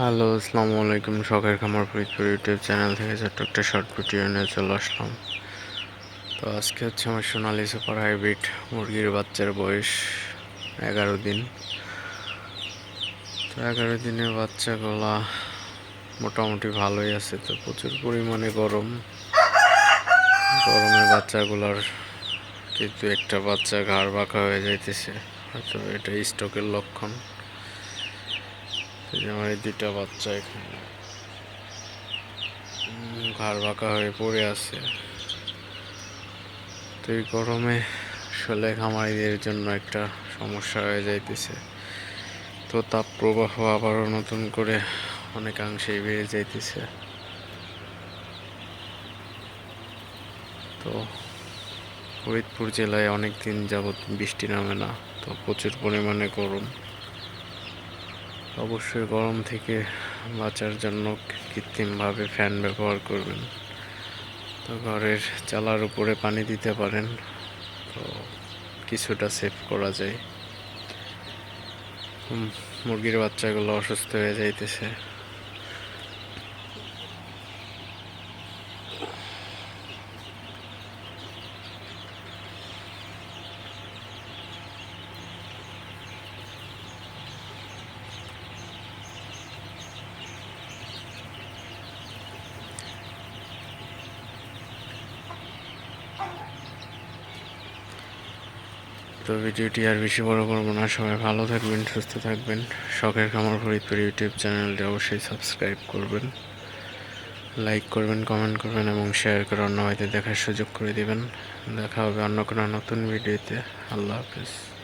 Hello, আসসালামু আলাইকুম। শখের খামার ফরিদপুর ইউটিউব চ্যানেল থেকে ছোট্ট একটা শর্ট ভিডিও নিয়ে চলে আসলাম। তো আজকে হচ্ছে আমার সোনালি সুপার হাইব্রিড মুরগির বাচ্চার বয়স এগারো দিন। তো এগারো দিনের বাচ্চাগুলা মোটামুটি ভালোই আছে তো, প্রচুর পরিমাণে গরম। গরমে বাচ্চাগুলার কিন্তু একটা বাচ্চা ঘাড় বাঁকা হয়ে যাইতেছে, হয়তো এটা স্টকের লক্ষণ। আমার দুইটা বাচ্চা এখানে। ঘাড় বাঁকা হয়ে পড়ে আছে। তো এই গরমে আসলে খামারিদের জন্য একটা সমস্যা হয়ে যাইতেছে। তো তাপ প্রবাহ আবারও নতুন করে অনেকাংশেই বেড়ে যাইতেছে। তো ফরিদপুর জেলায় অনেক দিন যাবৎ বৃষ্টি নামে না, তো প্রচুর পরিমাণে গরম। অবশ্যই গরম থেকে বাঁচার জন্য কৃত্রিমভাবে ফ্যান ব্যবহার করবেন। তো ঘরের চালার উপরে পানি দিতে পারেন, তো কিছুটা সেভ করা যায়। মুরগির বাচ্চাগুলো অসুস্থ হয়ে যাইতেছে। তো ভিডিওটি আর বেশি বড় করব না। সবাই ভালো থাকবেন, সুস্থ থাকবেন। শখের খামার ফরিদপুর ইউটিউব চ্যানেলটি অবশ্যই সাবস্ক্রাইব করবেন। লাইক করবেন, কমেন্ট করবেন এবং শেয়ার করে অন্য হয়তো দেখার সুযোগ করে দেবেন। দেখা হবে অন্য কোনো নতুন ভিডিওতে। আল্লাহ হাফিজ।